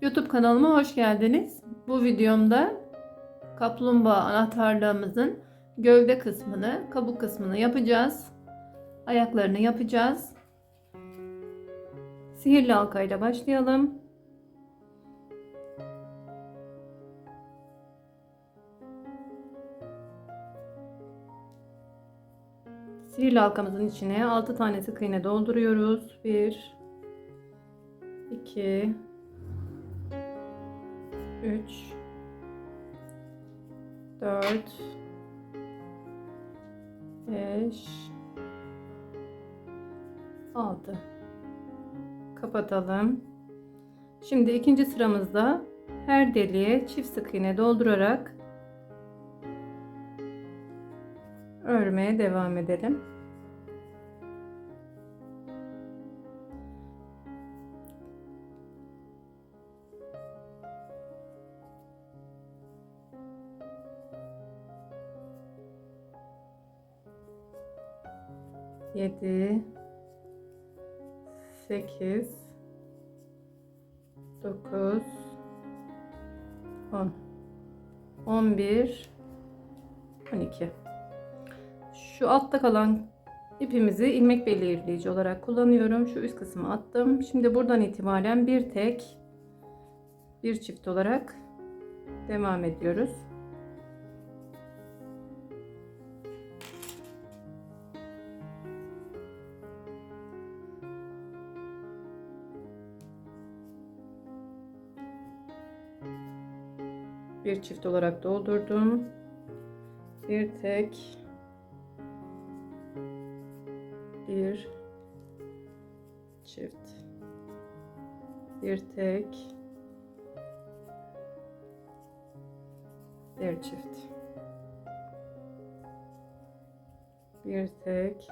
YouTube kanalıma hoş geldiniz. Bu videomda kaplumbağa anahtarlığımızın gövde kısmını, kabuk kısmını yapacağız. Ayaklarını yapacağız. Sihirli halkayla başlayalım. Sihirli halkamızın içine 6 tane sık iğne dolduruyoruz. 1 2 3 4 5 6 Kapatalım. Şimdi ikinci sıramızda her deliğe çift sık iğne doldurarak örmeye devam edelim. Yedi, sekiz, dokuz, on, on bir, on iki. Şu altta kalan ipimizi ilmek belirleyici olarak kullanıyorum. Şu üst kısmı attım. Şimdi buradan itibaren bir tek, bir çift olarak devam ediyoruz. Bir çift olarak doldurdum. Bir tek bir çift. Bir tek bir çift. Bir tek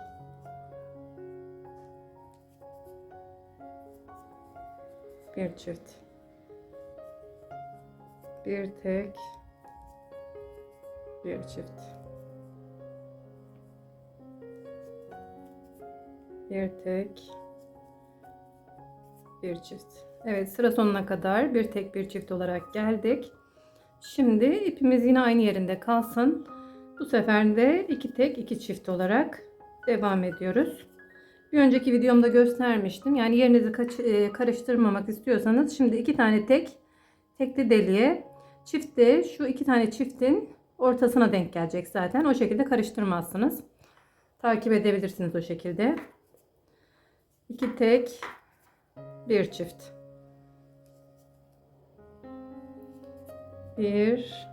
bir çift bir tek bir çift. Bir tek bir çift. Evet sıra sonuna kadar bir tek bir çift olarak geldik. Şimdi ipimiz yine aynı yerinde kalsın. Bu sefer de iki tek iki çift olarak devam ediyoruz. Bir önceki videomda göstermiştim. Yani yerinizi e, karıştırmamak istiyorsanız şimdi iki tane tek tekli deliğe Çifte şu iki tane çiftin ortasına denk gelecek zaten. O şekilde karıştırmazsınız. Takip edebilirsiniz o şekilde. İki tek, bir çift. Bir,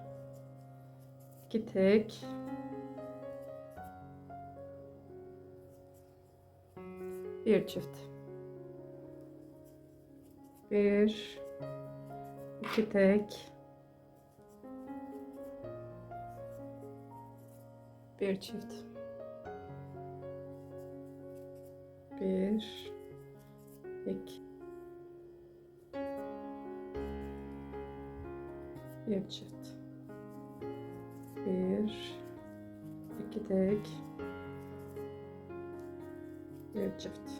iki tek, bir çift. Bir, iki tek, bir çift. Bir iki. Bir çift. Bir iki tek. Bir çift.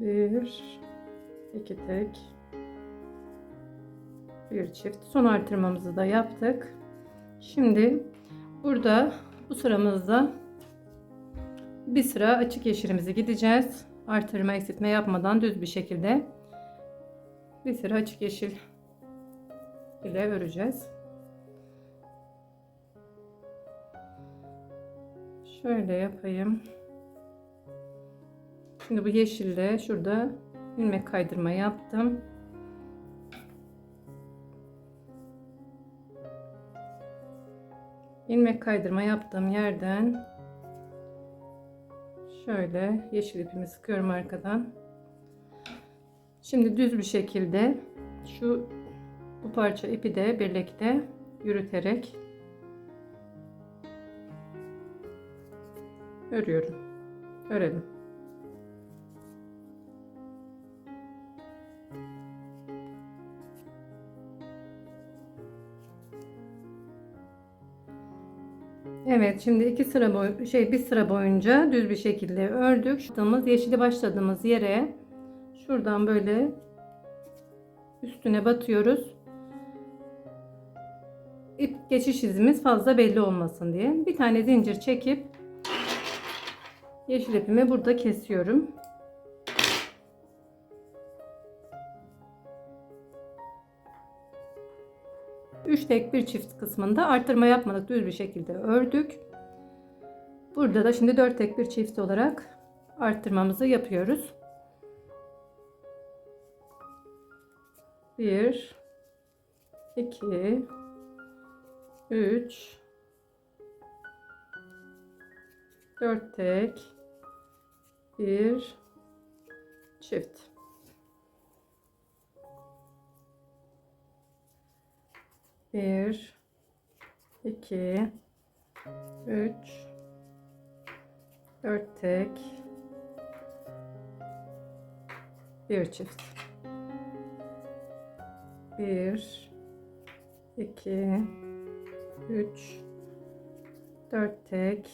Bir iki tek. Bir çift. Son artırmamızı da yaptık. Şimdi Burada bu sıramızda bir sıra açık yeşilimizi gideceğiz. Artırma eksiltme yapmadan düz bir şekilde bir sıra açık yeşil ile öreceğiz. Şöyle yapayım. Şimdi bu yeşille şurada ilmek kaydırma yaptım. İlmek kaydırma yaptığım yerden şöyle yeşil ipimi sıkıyorum arkadan. Şimdi düz bir şekilde şu bu parça ipi de birlikte yürüterek örüyorum. Örelim. Evet şimdi iki sıra boy şey bir sıra boyunca düz bir şekilde ördük. Şuramız yeşili başladığımız yere şuradan böyle üstüne batıyoruz. İp geçiş izimiz fazla belli olmasın diye. Bir tane zincir çekip yeşil ipimi burada kesiyorum. Üç tek bir çift kısmında artırma yapmadık düz bir şekilde ördük. Burada da şimdi dört tek bir çift olarak arttırmamızı yapıyoruz. 1 2 3 4 tek 1 çift bir iki üç dört tek bir çift. Bir iki üç dört tek.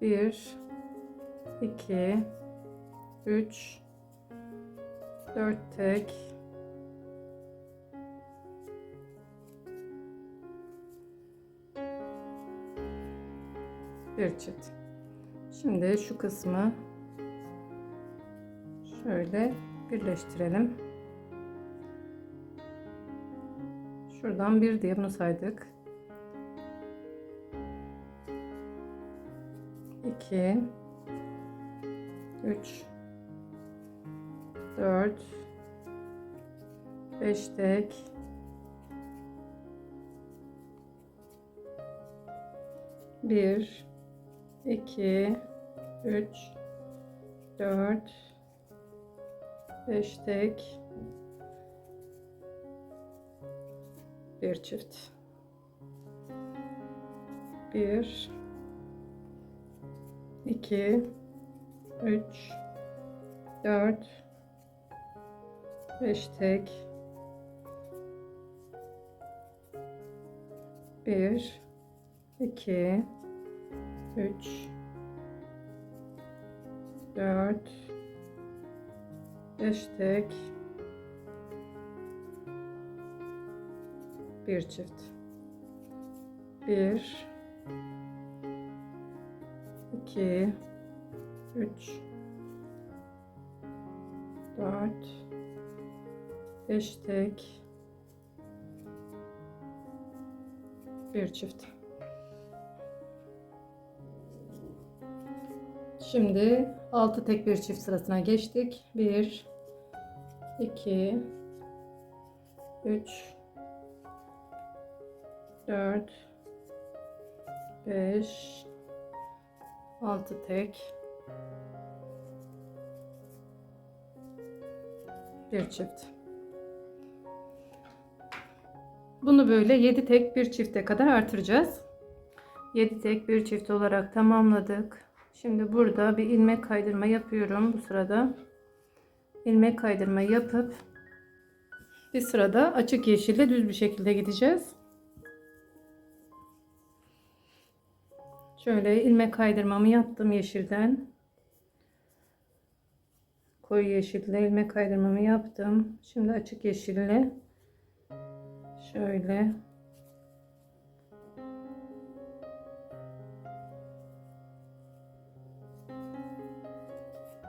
Bir iki üç dört tek bir çift. Şimdi şu kısmı şöyle birleştirelim. Şuradan bir diye bunu saydık. 2 3 4 5 tek bir, iki, üç, dört, beş tek, bir çift. Bir, iki, üç, dört, beş tek, bir, 2 3 4 5 tek bir çift. 1 2 3 4 5 tek bir çift Şimdi 6 tek bir çift sırasına geçtik. 1 2 3 4 5 6 tek bir çift. Bunu böyle 7 tek bir çifte kadar artıracağız. 7 tek bir çift olarak tamamladık. Şimdi burada bir ilmek kaydırma yapıyorum bu sırada. ilmek kaydırma yapıp bir sırada açık yeşille düz bir şekilde gideceğiz. Şöyle ilmek kaydırmamı yaptım yeşilden. Koyu yeşille ilmek kaydırmamı yaptım. Şimdi açık yeşille şöyle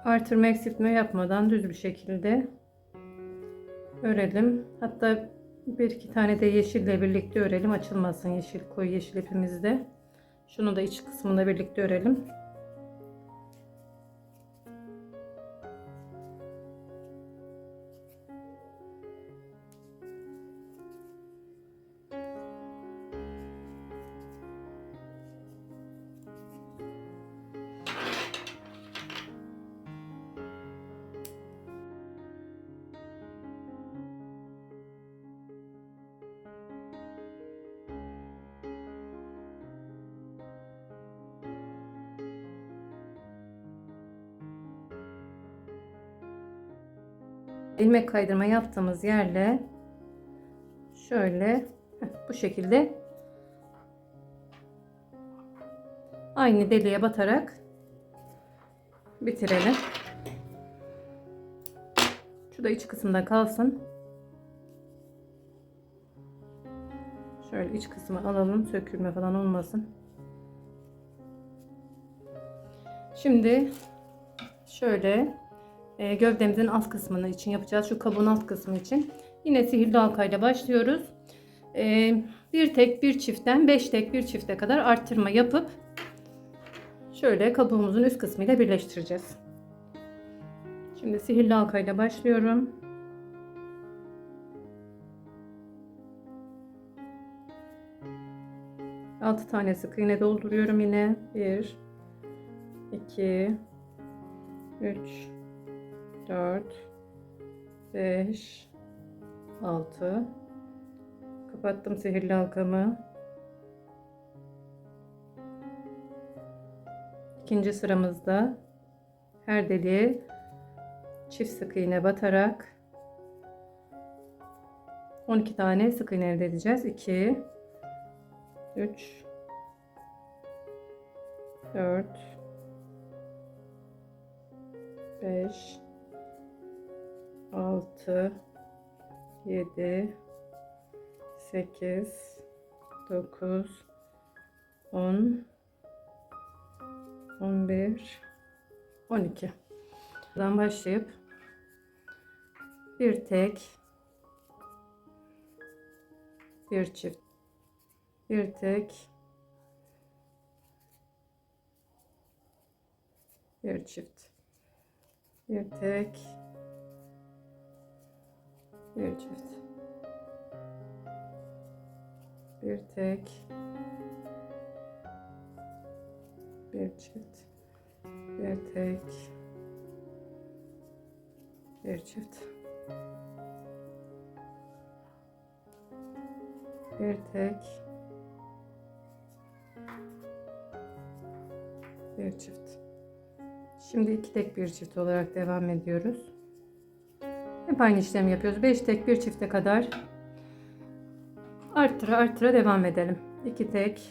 artırma eksiltme yapmadan düz bir şekilde örelim. Hatta bir iki tane de yeşille birlikte örelim. Açılmasın yeşil koyu yeşil ipimizde. Şunu da iç kısmında birlikte örelim. İlmek kaydırma yaptığımız yerle şöyle bu şekilde aynı deliğe batarak bitirelim. Şu da iç kısımda kalsın. Şöyle iç kısmı alalım. Sökülme falan olmasın. Şimdi şöyle e, gövdemizin alt kısmını için yapacağız. Şu kabuğun alt kısmı için. Yine sihirli halkayla başlıyoruz. E, bir tek bir çiftten beş tek bir çifte kadar arttırma yapıp şöyle kabuğumuzun üst kısmıyla birleştireceğiz. Şimdi sihirli halkayla başlıyorum. Altı tane sık iğne dolduruyorum yine. Bir, iki, üç, dört, beş, altı. Kapattım sihirli halkamı. İkinci sıramızda her deliğe çift sık iğne batarak 12 tane sık iğne elde edeceğiz. 2 3 4 5 6 7 8 9 10 11 12 Buradan başlayıp bir tek bir çift bir tek bir çift bir tek bir çift bir tek. Bir çift. Bir tek. Bir çift. Bir tek. Bir çift. Şimdi iki tek bir çift olarak devam ediyoruz hep aynı işlemi yapıyoruz 5 tek bir çifte kadar arttıra arttıra devam edelim 2 tek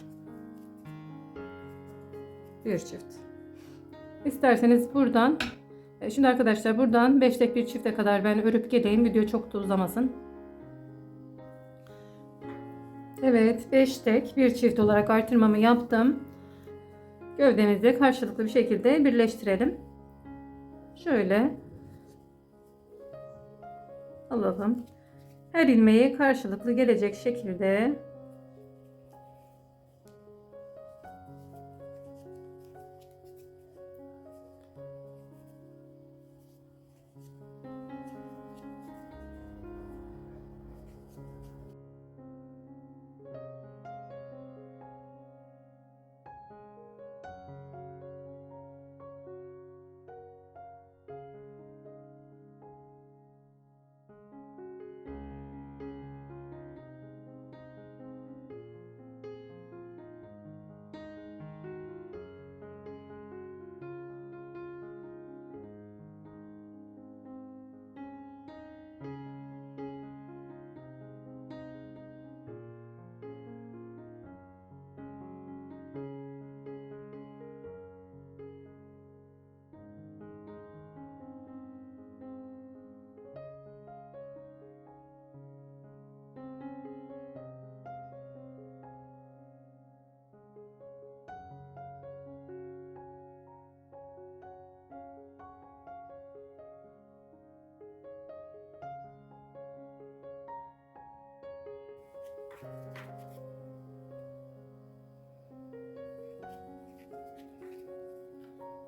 bir çift isterseniz buradan e, Şimdi arkadaşlar buradan 5 tek bir çifte kadar ben örüp geleyim. Video çok da uzamasın. Evet 5 tek bir çift olarak artırmamı yaptım. Gövdemizi karşılıklı bir şekilde birleştirelim. Şöyle alalım. Her ilmeği karşılıklı gelecek şekilde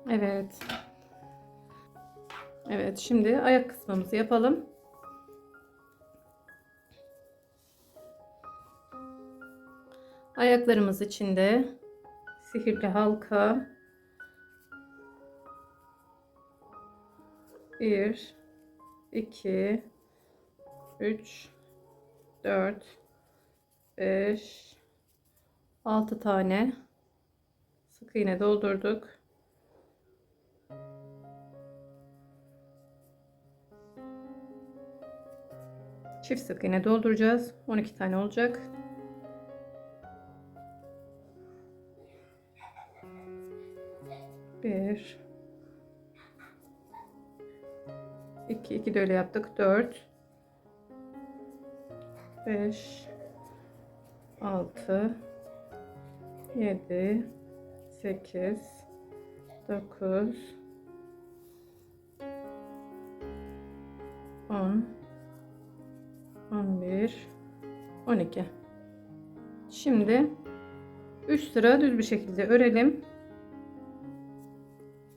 Evet. Evet şimdi ayak kısmımızı yapalım. Ayaklarımız içinde sihirli halka bir, iki, üç, dört, beş, altı tane sık iğne doldurduk. Çift sık iğne dolduracağız. 12 tane olacak. Bir. 2 2 de öyle yaptık. 4 5 6 7 8 9 10 11 12 Şimdi 3 sıra düz bir şekilde örelim.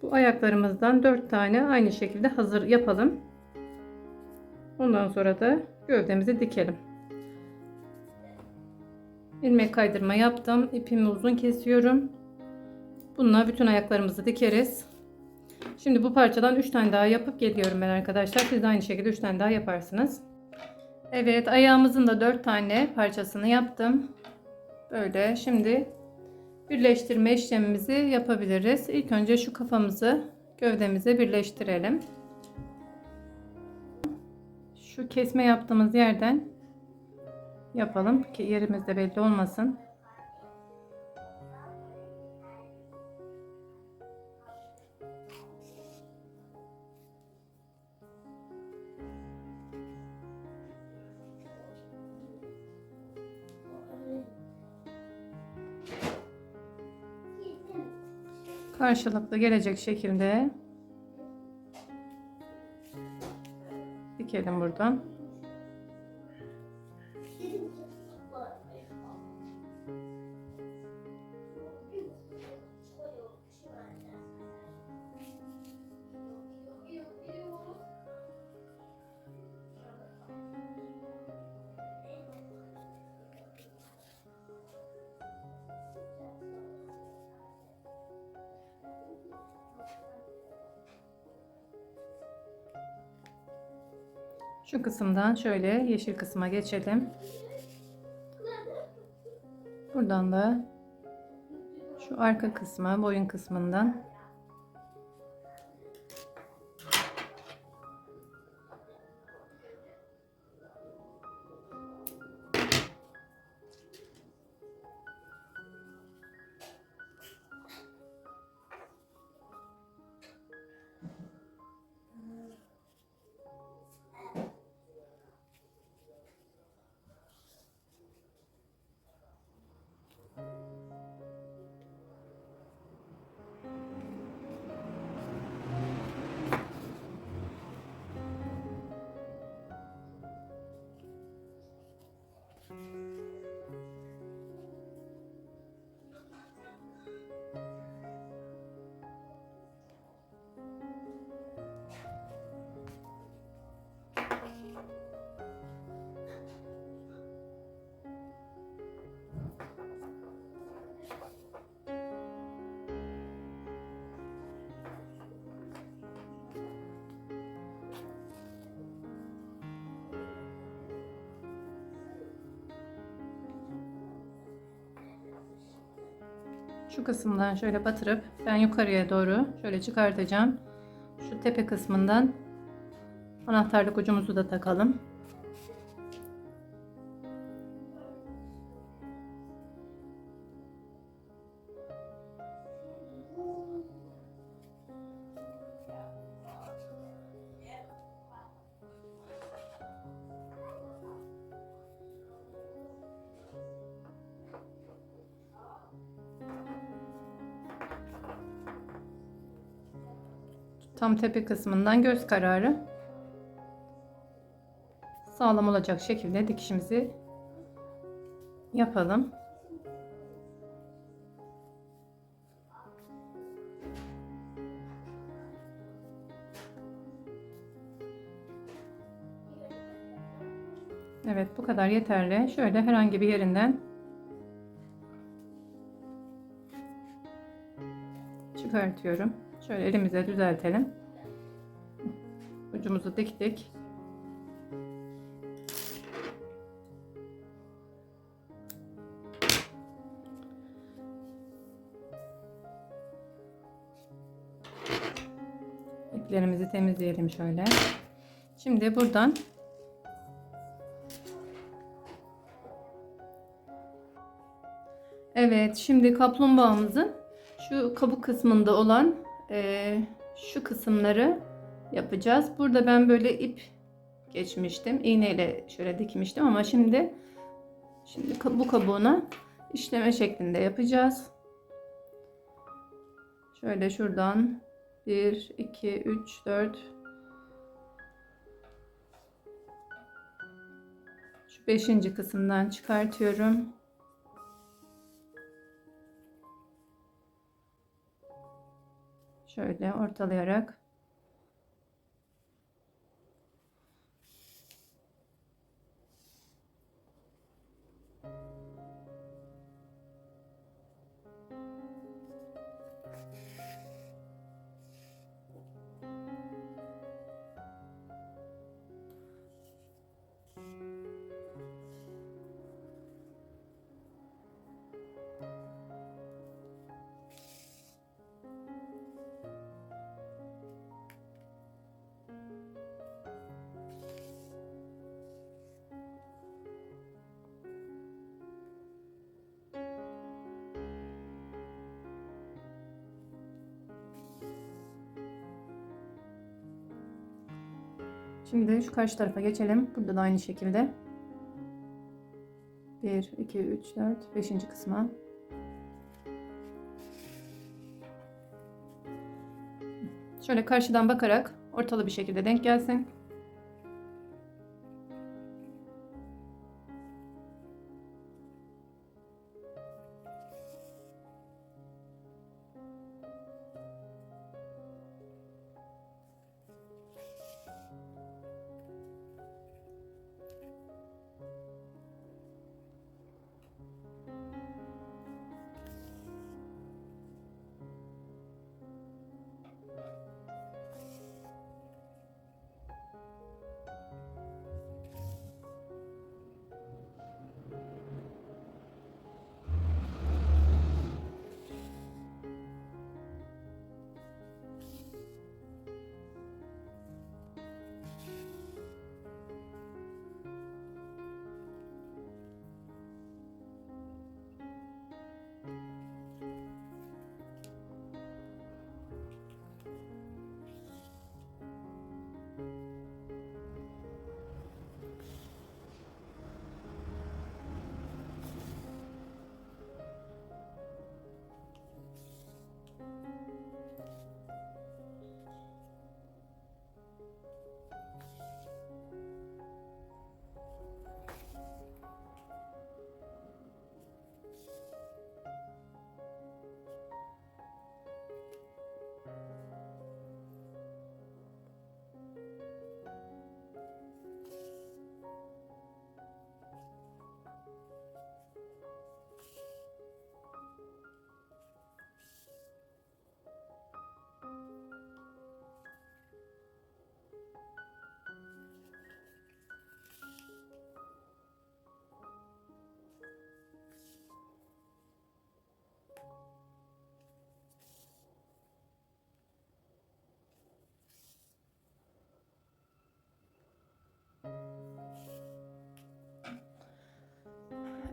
Bu ayaklarımızdan 4 tane aynı şekilde hazır yapalım. Ondan sonra da gövdemizi dikelim. İlmek kaydırma yaptım. İpimi uzun kesiyorum. Bununla bütün ayaklarımızı dikeriz. Şimdi bu parçadan 3 tane daha yapıp geliyorum ben arkadaşlar. Siz de aynı şekilde 3 tane daha yaparsınız. Evet ayağımızın da 4 tane parçasını yaptım. Böyle şimdi birleştirme işlemimizi yapabiliriz. İlk önce şu kafamızı gövdemize birleştirelim. Şu kesme yaptığımız yerden yapalım ki yerimiz de belli olmasın. karşılıklı gelecek şekilde dikelim buradan. Şu kısımdan şöyle yeşil kısma geçelim. Buradan da şu arka kısma, boyun kısmından şu kısımdan şöyle batırıp ben yukarıya doğru şöyle çıkartacağım. Şu tepe kısmından anahtarlık ucumuzu da takalım. Tam tepe kısmından göz kararı sağlam olacak şekilde dikişimizi yapalım. Evet bu kadar yeterli. Şöyle herhangi bir yerinden çıkartıyorum. Şöyle elimize düzeltelim. Ucumuzu diktik. İplerimizi temizleyelim şöyle. Şimdi buradan Evet, şimdi kaplumbağamızın şu kabuk kısmında olan e, şu kısımları yapacağız. Burada ben böyle ip geçmiştim. İğneyle şöyle dikmiştim ama şimdi şimdi bu kabuğuna işleme şeklinde yapacağız. Şöyle şuradan 1 2 3 4 Şu beşinci kısımdan çıkartıyorum. Şöyle ortalayarak Şimdi şu karşı tarafa geçelim. Burada da aynı şekilde. 1, 2, 3, 4, 5. kısma. Şöyle karşıdan bakarak ortalı bir şekilde denk gelsin.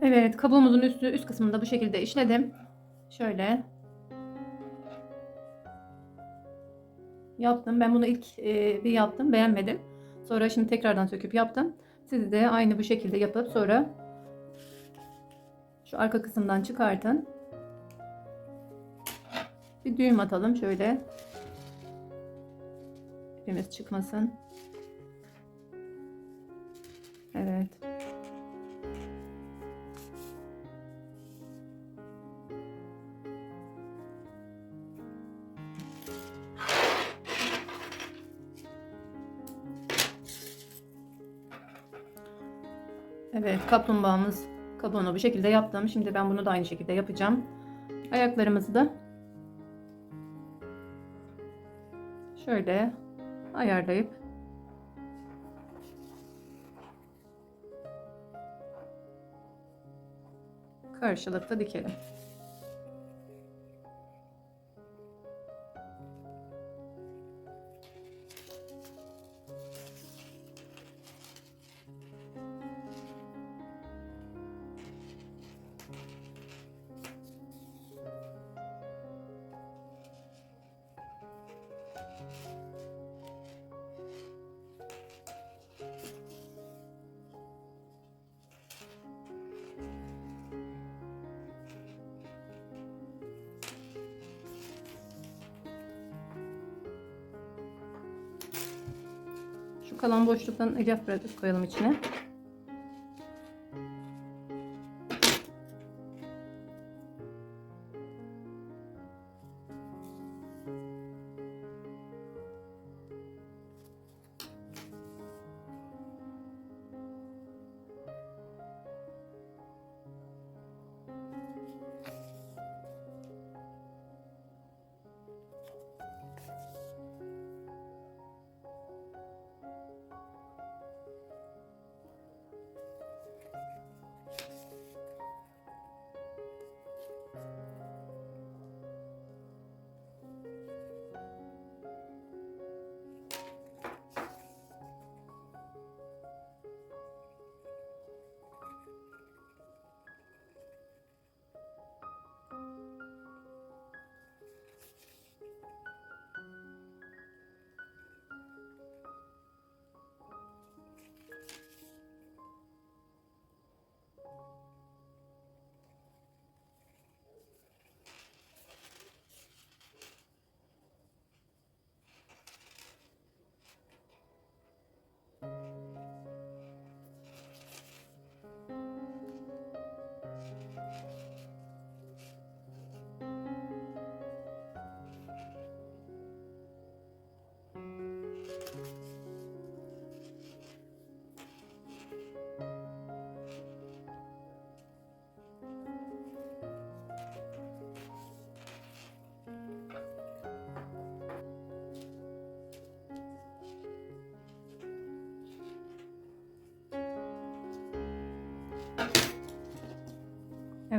Evet, kabuğumuzun üstü üst kısmını da bu şekilde işledim. Şöyle. Yaptım. Ben bunu ilk e, bir yaptım, beğenmedim. Sonra şimdi tekrardan söküp yaptım. Siz de aynı bu şekilde yapıp sonra şu arka kısımdan çıkartın. Bir düğüm atalım şöyle. İpimiz çıkmasın. Kaplumbağamız kabuğunu bu şekilde yaptım. Şimdi ben bunu da aynı şekilde yapacağım. Ayaklarımızı da şöyle ayarlayıp karşılıklı dikelim. Kalan boşluktan elyaf bırakıp koyalım içine.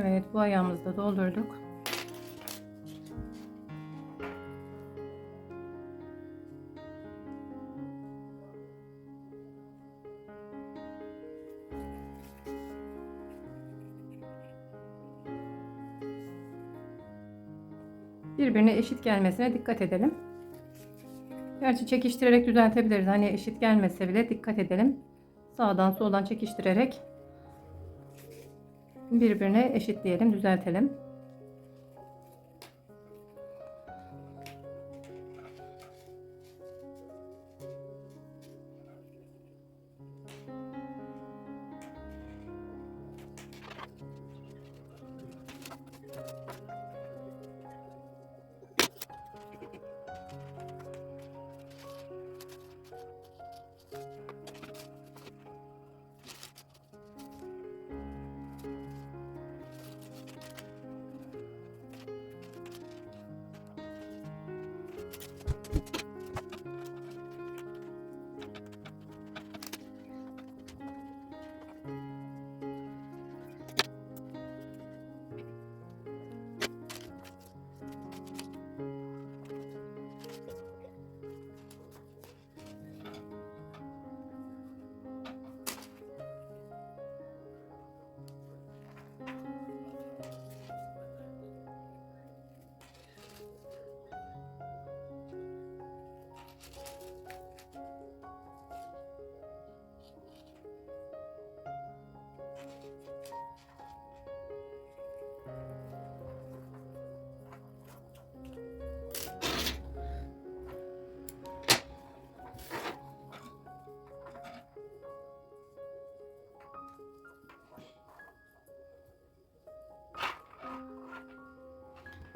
Evet bu ayağımızı da doldurduk. Birbirine eşit gelmesine dikkat edelim. Gerçi çekiştirerek düzeltebiliriz. Hani eşit gelmese bile dikkat edelim. Sağdan soldan çekiştirerek birbirine eşitleyelim, düzeltelim.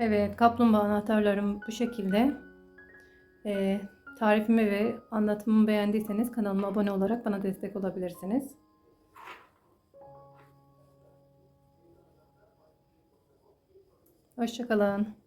Evet, kaplumbağa anahtarlarım bu şekilde. Ee, tarifimi ve anlatımımı beğendiyseniz kanalıma abone olarak bana destek olabilirsiniz. Hoşçakalın.